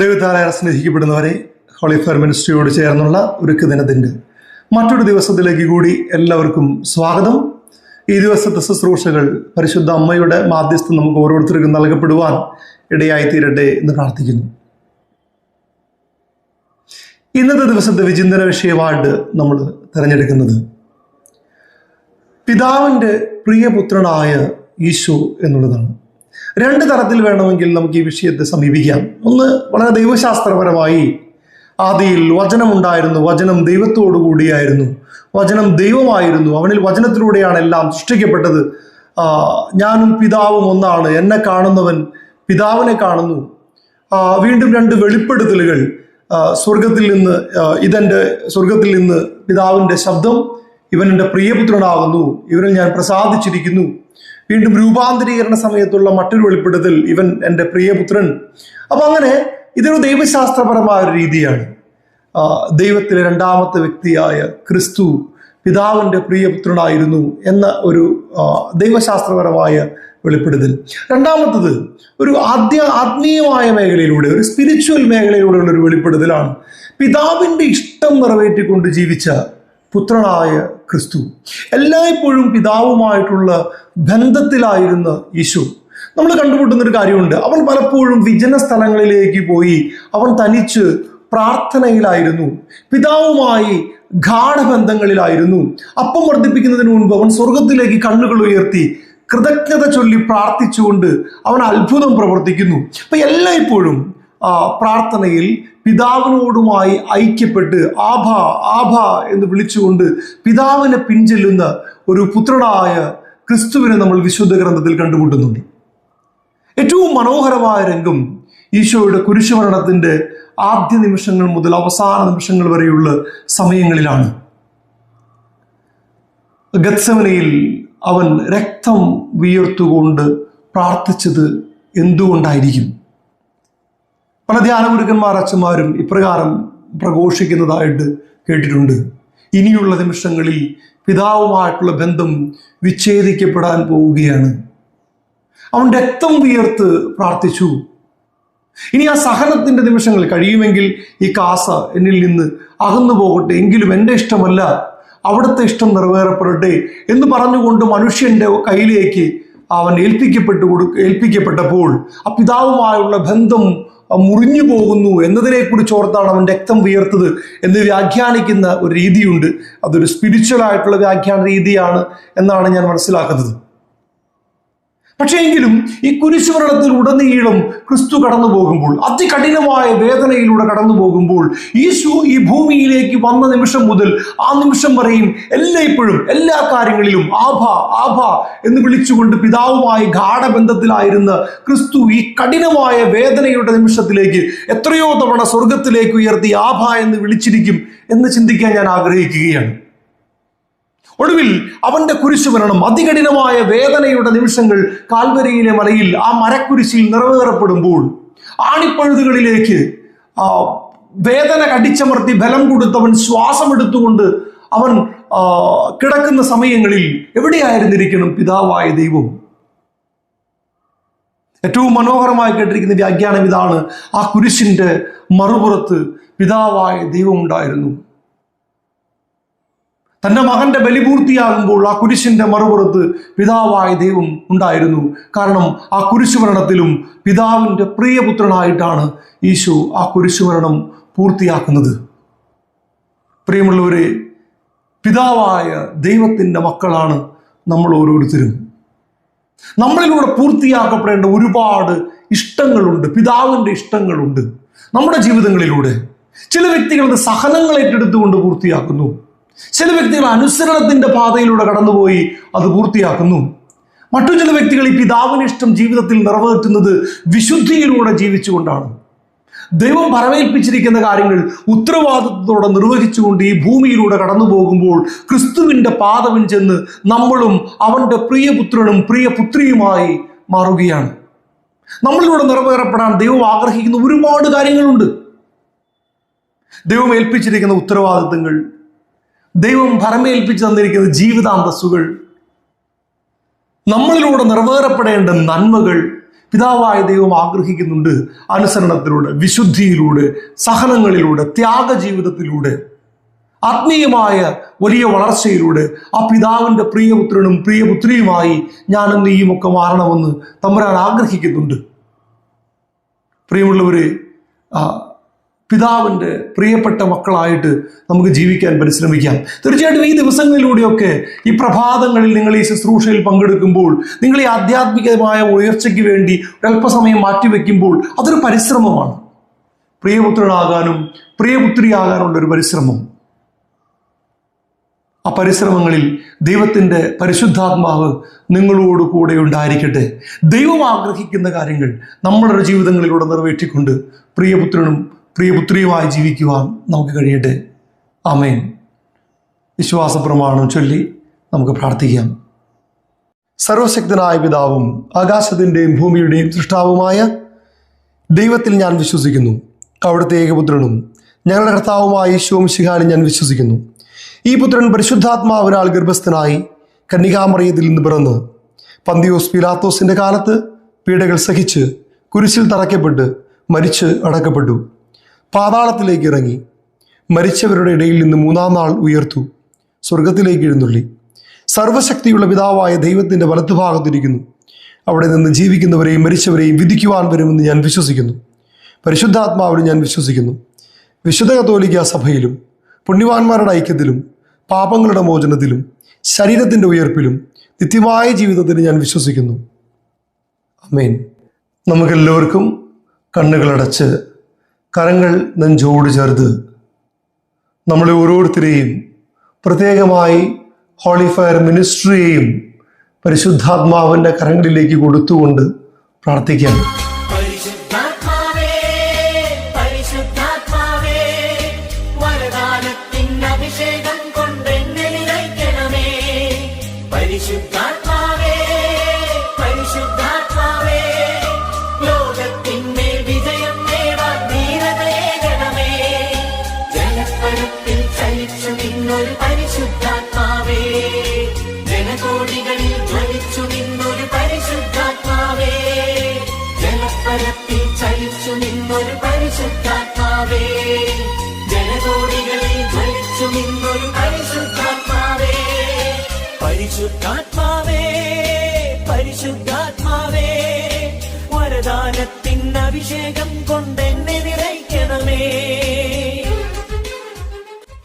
ദൈവത്താലേറെ സ്നേഹിക്കപ്പെടുന്നവരെ holy fair മിനിസ്ട്രിയോട് ചേർന്നുള്ള ഒരുക്ക് ദിനത്തിന്റെ മറ്റൊരു ദിവസത്തിലേക്ക് കൂടി എല്ലാവർക്കും സ്വാഗതം. ഈ ദിവസത്തെ ശുശ്രൂഷകൾ പരിശുദ്ധ അമ്മയുടെ മാധ്യസ്ഥം നമുക്ക് ഓരോരുത്തർക്കും നൽകപ്പെടുവാൻ ഇടയായി തീരട്ടെ എന്ന് പ്രാർത്ഥിക്കുന്നു. ഇന്നത്തെ ദിവസത്തെ വിചിന്തന വിഷയമായിട്ട് നമ്മൾ തിരഞ്ഞെടുക്കുന്നത് പിതാവിന്റെ പ്രിയപുത്രനായ ഈശോ എന്നുള്ളതാണ്. രണ്ട് തരത്തിൽ വേണമെങ്കിൽ നമുക്ക് ഈ വിഷയത്തെ സമീപിക്കാം. ഒന്ന് വളരെ ദൈവശാസ്ത്രപരമായി ആദിയിൽ വചനമുണ്ടായിരുന്നു. വചനം ദൈവത്തോടു കൂടിയായിരുന്നു. വചനം ദൈവമായിരുന്നു. അവനിൽ വചനത്തിലൂടെയാണ് എല്ലാം സൃഷ്ടിക്കപ്പെട്ടത്. ഞാനും പിതാവും ഒന്നാണ്. എന്നെ കാണുന്നവൻ പിതാവിനെ കാണുന്നു. വീണ്ടും രണ്ട് വെളിപ്പെടുത്തലുകൾ. സ്വർഗത്തിൽ നിന്ന് ഇതെന്റെ സ്വർഗത്തിൽ നിന്ന് പിതാവിന്റെ ശബ്ദം ഇവൻ എന്റെ പ്രിയപുത്രനാകുന്നു. ഇവനിൽ ഞാൻ പ്രസാദിച്ചിരിക്കുന്നു. വീണ്ടും രൂപാന്തരീകരണ സമയത്തുള്ള മറ്റൊരു വെളിപ്പെടുത്തൽ ഇവൻ എന്റെ പ്രിയപുത്രൻ. അപ്പൊ അങ്ങനെ ഇതൊരു ദൈവശാസ്ത്രപരമായ ഒരു രീതിയാണ്. ദൈവത്തിലെ രണ്ടാമത്തെ വ്യക്തിയായ ക്രിസ്തു പിതാവിന്റെ പ്രിയപുത്രനായിരുന്നു എന്ന ഒരു ദൈവശാസ്ത്രപരമായ വെളിപ്പെടുത്തൽ. രണ്ടാമത്തത് ഒരു ആദ്യ ആത്മീയമായ മേഖലയിലൂടെ ഒരു സ്പിരിച്വൽ മേഖലയിലൂടെയുള്ള ഒരു വെളിപ്പെടുത്തലാണ്. പിതാവിന്റെ ഇഷ്ടം നിറവേറ്റിക്കൊണ്ട് ജീവിച്ച പുത്രനായ ക്രിസ്തു. എല്ലായ്പ്പോഴും പിതാവുമായിട്ടുള്ള ബന്ധത്തിലായിരുന്ന യേശു. നമ്മൾ കണ്ടുമുട്ടുന്ന ഒരു കാര്യമുണ്ട്. അവൻ പലപ്പോഴും വിജന സ്ഥലങ്ങളിലേക്ക് പോയി അവൻ തനിച്ച് പ്രാർത്ഥനയിലായിരുന്നു. പിതാവുമായി ഗാഠബന്ധങ്ങളിലായിരുന്നു. അപ്പം വർദ്ധിപ്പിക്കുന്നതിന് മുൻപ് അവൻ സ്വർഗത്തിലേക്ക് കണ്ണുകൾ ഉയർത്തി കൃതജ്ഞത ചൊല്ലി പ്രാർത്ഥിച്ചുകൊണ്ട് അവൻ അത്ഭുതം പ്രവർത്തിക്കുന്നു. അപ്പൊ എല്ലായ്പ്പോഴും പ്രാർത്ഥനയിൽ പിതാവിനോടുമായി ഐക്യപ്പെട്ട് ആഭ ആഭ എന്ന് വിളിച്ചുകൊണ്ട് പിതാവിനെ പിൻചെല്ലുന്ന ഒരു പുത്രനായ ക്രിസ്തുവിനെ നമ്മൾ വിശുദ്ധ ഗ്രന്ഥത്തിൽ കണ്ടുമുട്ടുന്നുണ്ട്. ഏറ്റവും മനോഹരമായ രംഗം ഈശോയുടെ കുരിശുമരണത്തിന്റെ ആദ്യ നിമിഷങ്ങൾ മുതൽ അവസാന നിമിഷങ്ങൾ വരെയുള്ള സമയങ്ങളിലാണ്. ഗത്സവനയിൽ അവൻ രക്തം വിയർത്തുകൊണ്ട് പ്രാർത്ഥിച്ചത് എന്തുകൊണ്ടായിരിക്കും? പല ധ്യാനഗുരുക്കന്മാർ അച്ഛന്മാരും ഇപ്രകാരം പ്രഘോഷിക്കുന്നതായിട്ട് കേട്ടിട്ടുണ്ട്. ഇനിയുള്ള നിമിഷങ്ങളിൽ പിതാവുമായിട്ടുള്ള ബന്ധം വിച്ഛേദിക്കപ്പെടാൻ പോവുകയാണ്. അവൻ രക്തം വിയർത്ത് പ്രാർത്ഥിച്ചു. ഇനി ആ സഹനത്തിന്റെ നിമിഷങ്ങൾ കഴിയുമെങ്കിൽ ഈ കാസ എന്നിൽ നിന്ന് അകന്നു പോകട്ടെ. എങ്കിലും എന്റെ ഇഷ്ടമല്ല അവിടുത്തെ ഇഷ്ടം നിറവേറപ്പെടട്ടെ എന്ന് പറഞ്ഞുകൊണ്ട് മനുഷ്യന്റെ കയ്യിലേക്ക് അവൻ ഏൽപ്പിക്കപ്പെട്ടു കൊടു ഏൽപ്പിക്കപ്പെട്ടപ്പോൾ ആ പിതാവുമായുള്ള ബന്ധം മുറിഞ്ഞു പോകുന്നു എന്നതിനെ കുറിച്ച് ഓർത്താണ് അവൻ രക്തം വിയർത്തത് എന്ന് വ്യാഖ്യാനിക്കുന്ന ഒരു രീതിയുണ്ട്. അതൊരു സ്പിരിച്വൽ ആയിട്ടുള്ള വ്യാഖ്യാന രീതിയാണ് എന്നാണ് ഞാൻ മനസ്സിലാക്കുന്നത്. പക്ഷേ എങ്കിലും ഈ കുരിശുമരണത്തിൽ ഉടനീളം ക്രിസ്തു കടന്നു പോകുമ്പോൾ അതികഠിനമായ വേദനയിലൂടെ കടന്നു പോകുമ്പോൾ ഈശു ഈ ഭൂമിയിലേക്ക് വന്ന നിമിഷം മുതൽ ആ നിമിഷം വരെയും എല്ലായ്പ്പോഴും എല്ലാ കാര്യങ്ങളിലും ആഭ ആഭ എന്ന് വിളിച്ചുകൊണ്ട് പിതാവുമായി ഗാഠബന്ധത്തിലായിരുന്ന ക്രിസ്തു ഈ കഠിനമായ വേദനയുടെ നിമിഷത്തിലേക്ക് എത്രയോ തവണ സ്വർഗത്തിലേക്ക് ഉയർത്തി ആഭ എന്ന് വിളിച്ചിരിക്കും എന്ന് ചിന്തിക്കാൻ ഞാൻ ആഗ്രഹിക്കുകയാണ്. ഒടുവിൽ അവന്റെ കുരിശു വരണം. അതികഠിനമായ വേദനയുടെ നിമിഷങ്ങൾ കാൽവരിയിലെ മലയിൽ ആ മരക്കുരിശിൽ നിറവേറപ്പെടുമ്പോൾ ആണിപ്പഴുതുകളിലേക്ക് ആ വേദന കടിച്ചമർത്തി ബലം കൊടുത്തവൻ ശ്വാസമെടുത്തുകൊണ്ട് അവൻ ആ, കിടക്കുന്ന സമയങ്ങളിൽ എവിടെയായിരുന്നിരിക്കണം പിതാവായ ദൈവം? ഏറ്റവും മനോഹരമായി കേട്ടിരിക്കുന്ന വ്യാഖ്യാനം ഇതാണ് ആ കുരിശിന്റെ മറുപുറത്ത് പിതാവായ ദൈവം ഉണ്ടായിരുന്നു. തന്റെ മകന്റെ ബലിപൂർത്തിയാകുമ്പോൾ ആ കുരിശിന്റെ മറുപുറത്ത് പിതാവായ ദൈവം ഉണ്ടായിരുന്നു. കാരണം ആ കുരിശുമരണത്തിലും പിതാവിന്റെ പ്രിയപുത്രനായിട്ടാണ് ഈശോ ആ കുരിശുമരണം പൂർത്തിയാക്കുന്നത്. പ്രിയമുള്ളവരെ പിതാവായ ദൈവത്തിന്റെ മക്കളാണ് നമ്മൾ ഓരോരുത്തരും. നമ്മളിലൂടെ പൂർത്തിയാക്കപ്പെടേണ്ട ഒരുപാട് ഇഷ്ടങ്ങളുണ്ട് പിതാവിന്റെ ഇഷ്ടങ്ങളുണ്ട് നമ്മുടെ ജീവിതങ്ങളിലൂടെ. ചില വ്യക്തികളുടെ സഹനങ്ങൾ ഏറ്റെടുത്തുകൊണ്ട് പൂർത്തിയാക്കുന്നു. ചില വ്യക്തികൾ അനുസരണത്തിന്റെ പാതയിലൂടെ കടന്നുപോയി അത് പൂർത്തിയാക്കുന്നു. മറ്റു ചില വ്യക്തികൾ ഈ പിതാവിന് ഇഷ്ടം ജീവിതത്തിൽ നിറവേറ്റുന്നത് വിശുദ്ധിയിലൂടെ ജീവിച്ചുകൊണ്ടാണ്. ദൈവം പറവേൽപ്പിച്ചിരിക്കുന്ന കാര്യങ്ങൾ ഉത്തരവാദിത്വത്തോടെ നിർവഹിച്ചുകൊണ്ട് ഈ ഭൂമിയിലൂടെ കടന്നു പോകുമ്പോൾ ക്രിസ്തുവിന്റെ പാദവൻ ചെന്ന് നമ്മളും അവന്റെ പ്രിയപുത്രനും പ്രിയപുത്രിയുമായി മാറുകയാണ്. നമ്മളിലൂടെ നിറവേറപ്പെടാൻ ദൈവം ആഗ്രഹിക്കുന്ന ഒരുപാട് കാര്യങ്ങളുണ്ട്. ദൈവം ഏൽപ്പിച്ചിരിക്കുന്ന ഉത്തരവാദിത്തങ്ങൾ ദൈവം ഭരമേൽപ്പിച്ചു തന്നിരിക്കുന്ന ജീവിതാന്തസ്സുകൾ നമ്മളിലൂടെ നിറവേറപ്പെടേണ്ട നന്മകൾ പിതാവായ ദൈവം ആഗ്രഹിക്കുന്നുണ്ട് അനുസരണത്തിലൂടെ വിശുദ്ധിയിലൂടെ സഹനങ്ങളിലൂടെ ത്യാഗ ജീവിതത്തിലൂടെ ആത്മീയമായ വലിയ വളർച്ചയിലൂടെ ആ പിതാവിന്റെ പ്രിയപുത്രനും പ്രിയപുത്രിയുമായി ഞാനും നീയും ഒക്കെ മാറണമെന്ന് തമ്പുരാൻ ആഗ്രഹിക്കുന്നുണ്ട്. പ്രിയമുള്ളവരെ പിതാവിന്റെ പ്രിയപ്പെട്ട മക്കളായിട്ട് നമുക്ക് ജീവിക്കാൻ പരിശ്രമിക്കാം. തീർച്ചയായിട്ടും ഈ ദിവസങ്ങളിലൂടെയൊക്കെ ഈ പ്രഭാതങ്ങളിൽ നിങ്ങൾ ഈ ശുശ്രൂഷയിൽ പങ്കെടുക്കുമ്പോൾ നിങ്ങൾ ഈ ആധ്യാത്മികമായ ഉയർച്ചയ്ക്ക് വേണ്ടി ഒരല്പസമയം മാറ്റിവെക്കുമ്പോൾ അതൊരു പരിശ്രമമാണ്. പ്രിയപുത്രനാകാനും പ്രിയപുത്രിയാകാനുള്ള ഒരു പരിശ്രമം. ആ പരിശ്രമങ്ങളിൽ ദൈവത്തിന്റെ പരിശുദ്ധാത്മാവ് നിങ്ങളോട് കൂടെ ഉണ്ടായിരിക്കട്ടെ. ദൈവം ആഗ്രഹിക്കുന്ന കാര്യങ്ങൾ നമ്മുടെ ജീവിതങ്ങളിലൂടെ നിറവേറ്റിക്കൊണ്ട് പ്രിയപുത്രനും പ്രിയപുത്രിയുമായി ജീവിക്കുവാൻ നമുക്ക് കഴിയട്ടെ. അമേൻ വിശ്വാസ പ്രമാണം ചൊല്ലി നമുക്ക് പ്രാർത്ഥിക്കാം. സർവശക്തനായ പിതാവും ആകാശത്തിന്റെയും ഭൂമിയുടെയും സൃഷ്ടാവുമായ ദൈവത്തിൽ ഞാൻ വിശ്വസിക്കുന്നു. അവിടുത്തെ ഏകപുത്രനും ഞങ്ങളുടെ കർത്താവുമായ ഈശോം ശിഹാനും ഞാൻ വിശ്വസിക്കുന്നു. ഈ പുത്രൻ പരിശുദ്ധാത്മാവിനാൽ ഗർഭസ്ഥനായി കന്യകാമറിയത്തിൽ നിന്ന് പിറന്ന് പന്തിയോസ് പിലാത്തോസിന്റെ കാലത്ത് പീഡകൾ സഹിച്ച് കുരിശിൽ തറയ്ക്കപ്പെട്ട് മരിച്ച് അടക്കപ്പെട്ടു. പാതാളത്തിലേക്ക് ഇറങ്ങി മരിച്ചവരുടെ ഇടയിൽ നിന്ന് മൂന്നാം നാൾ ഉയർത്തു. സ്വർഗത്തിലേക്ക് എഴുന്നള്ളി. സർവശക്തിയുള്ള പിതാവായ ദൈവത്തിന്റെ വലത്തുഭാഗത്തിരിക്കുന്നു. അവിടെ നിന്ന് ജീവിക്കുന്നവരെയും മരിച്ചവരെയും വിധിക്കുവാൻ വരുമെന്ന് ഞാൻ വിശ്വസിക്കുന്നു. പരിശുദ്ധാത്മാവിലും ഞാൻ വിശ്വസിക്കുന്നു. വിശുദ്ധ കത്തോലിക്ക സഭയിലും പുണ്യവാന്മാരുടെ ഐക്യത്തിലും പാപങ്ങളുടെ മോചനത്തിലും ശരീരത്തിന്റെ ഉയർപ്പിലും നിത്യമായ ജീവിതത്തിൽ ഞാൻ വിശ്വസിക്കുന്നു. അമേൻ നമുക്കെല്ലാവർക്കും കണ്ണുകളടച്ച് കരങ്ങൾ നെഞ്ചോട് ചേർത്ത് നമ്മളെ ഓരോരുത്തരെയും പ്രത്യേകമായി ഹോളി ഫയർ മിനിസ്ട്രിയെയും പരിശുദ്ധാത്മാവിന്റെ കരങ്ങളിലേക്ക് കൊടുത്തുകൊണ്ട് പ്രാർത്ഥിക്കാം.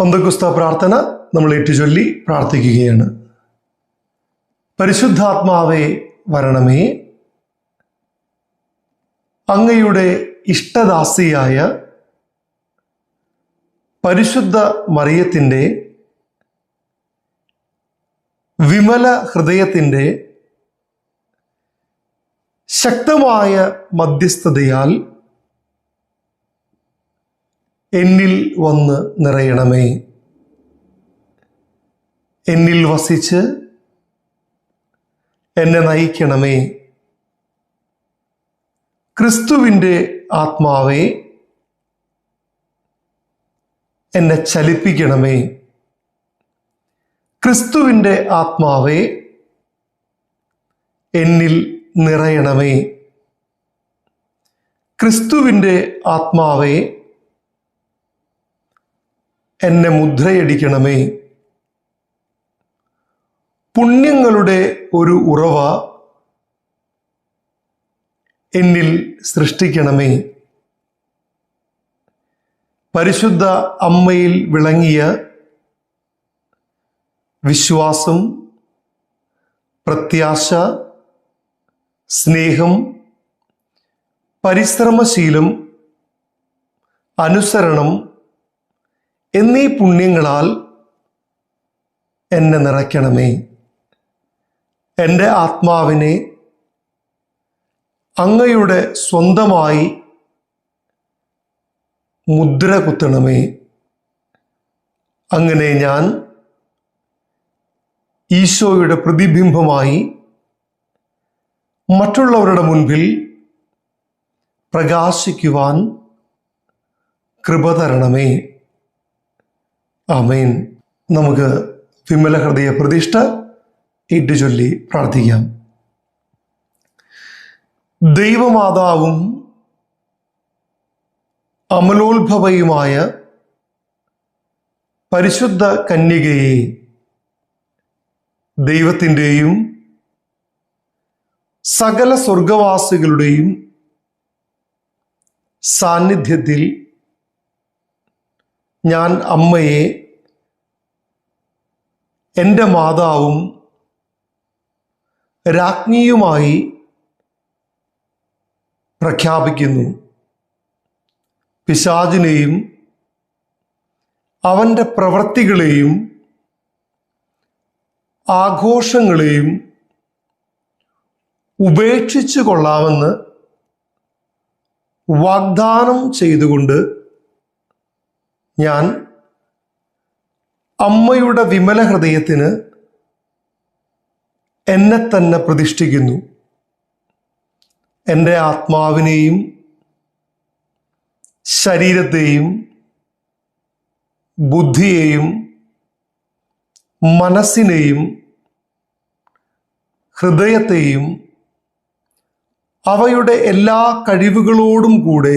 പന്തക്കുസ്ത പ്രാർത്ഥന നമ്മൾ ഏറ്റുചൊല്ലി പ്രാർത്ഥിക്കുകയാണ്. പരിശുദ്ധാത്മാവേ വരണമേ. അങ്ങയുടെ ഇഷ്ടദാസിയായ പരിശുദ്ധ മറിയത്തിന്റെ വിമല ഹൃദയത്തിന്റെ ശക്തമായ മധ്യസ്ഥതയാൽ എന്നിൽ വന്ന് നിറയണമേ. എന്നിൽ വസിച്ച് എന്നെ നയിക്കണമേ. ക്രിസ്തുവിന്റെ ആത്മാവെ എന്നെ ചലിപ്പിക്കണമേ. ക്രിസ്തുവിന്റെ ആത്മാവെ എന്നിൽ നിറയണമേ. ക്രിസ്തുവിന്റെ ആത്മാവെ എന്നെ മുദ്രയടിക്കണമേ. പുണ്യങ്ങളുടെ ഒരു ഉറവ എന്നിൽ സൃഷ്ടിക്കണമേ. പരിശുദ്ധ അമ്മയിൽ വിളങ്ങിയ വിശ്വാസം പ്രത്യാശ സ്നേഹം പരിശ്രമശീലം അനുസരണം എന്നീ പുണ്യങ്ങളാൽ എന്നെ നിറയ്ക്കണമേ. എന്റെ ആത്മാവിനെ അങ്ങയുടെ സ്വന്തമായി മുദ്ര കുത്തണമേ. അങ്ങനെ ഞാൻ ഈശോയുടെ പ്രതിബിംബമായി മറ്റുള്ളവരുടെ മുൻപിൽ പ്രകാശിക്കുവാൻ കൃപ തരണമേ. ആമേൻ. നമുക്ക് വിമല ഹൃദയ പ്രതിഷ്ഠ ചൊല്ലി പ്രാർത്ഥിക്കാം. ദൈവമാതാവും അമലോത്ഭവയുമായ പരിശുദ്ധ കന്യകയെ ദൈവത്തിന്റെയും സകല സ്വർഗവാസികളുടെയും സാന്നിധ്യത്തിൽ ഞാൻ അമ്മയെ എന്റെ മാതാവും രാജ്ഞിയുമായി പ്രഖ്യാപിക്കുന്നു. പിശാചിനെയും അവന്റെ പ്രവൃത്തികളെയും ആഘോഷങ്ങളെയും ഉപേക്ഷിച്ചു കൊള്ളാമെന്ന് വാഗ്ദാനം ചെയ്തുകൊണ്ട് ഞാൻ അമ്മയുടെ വിമല ഹൃദയത്തിന് എന്നെ തന്നെ പ്രതിഷ്ഠിക്കുന്നു. എന്റെ ആത്മാവിനെയും ശരീരത്തെയും ബുദ്ധിയെയും മനസ്സിനെയും ഹൃദയത്തെയും അവയുടെ എല്ലാ കഴിവുകളോടും കൂടെ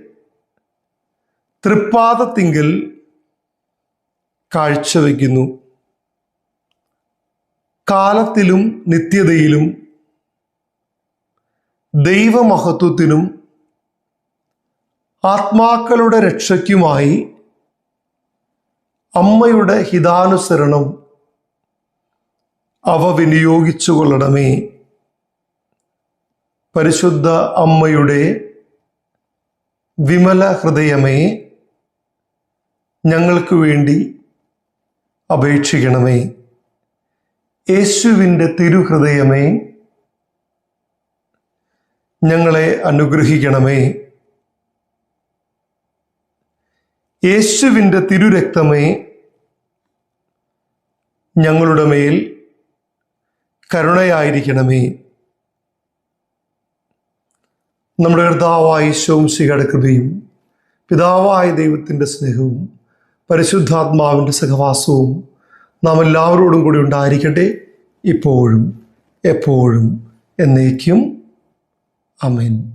തൃപ്പാദത്തിങ്കൽ കാഴ്ചവെക്കുന്നു കാലത്തിലും നിത്യതയിലും ദൈവമഹത്വത്തിനും ആത്മാക്കളുടെ രക്ഷയ്ക്കുമായി അമ്മയുടെ ഹിതാനുസരണം അവ വിനിയോഗിച്ചു കൊള്ളണമേ. പരിശുദ്ധ അമ്മയുടെ വിമല ഹൃദയമേ ഞങ്ങൾക്ക് വേണ്ടി അപേക്ഷിക്കണമേ. യേശുവിന്റെ തിരുഹൃദയമേ ഞങ്ങളെ അനുഗ്രഹിക്കണമേ. യേശുവിന്റെ തിരുരക്തമേ ഞങ്ങളുടെ മേൽ കരുണയായിരിക്കണമേ. നമ്മുടെ കർത്താവായ ശോംശികയുടെ പിതാവായ ദൈവത്തിന്റെ സ്നേഹവും പരിശുദ്ധാത്മാവിന്റെ സഹവാസവും നാം എല്ലാവരോടും കൂടി ഉണ്ടായിരിക്കട്ടെ. ഇപ്പോഴും എപ്പോഴും എന്നേക്കും. അമേൻ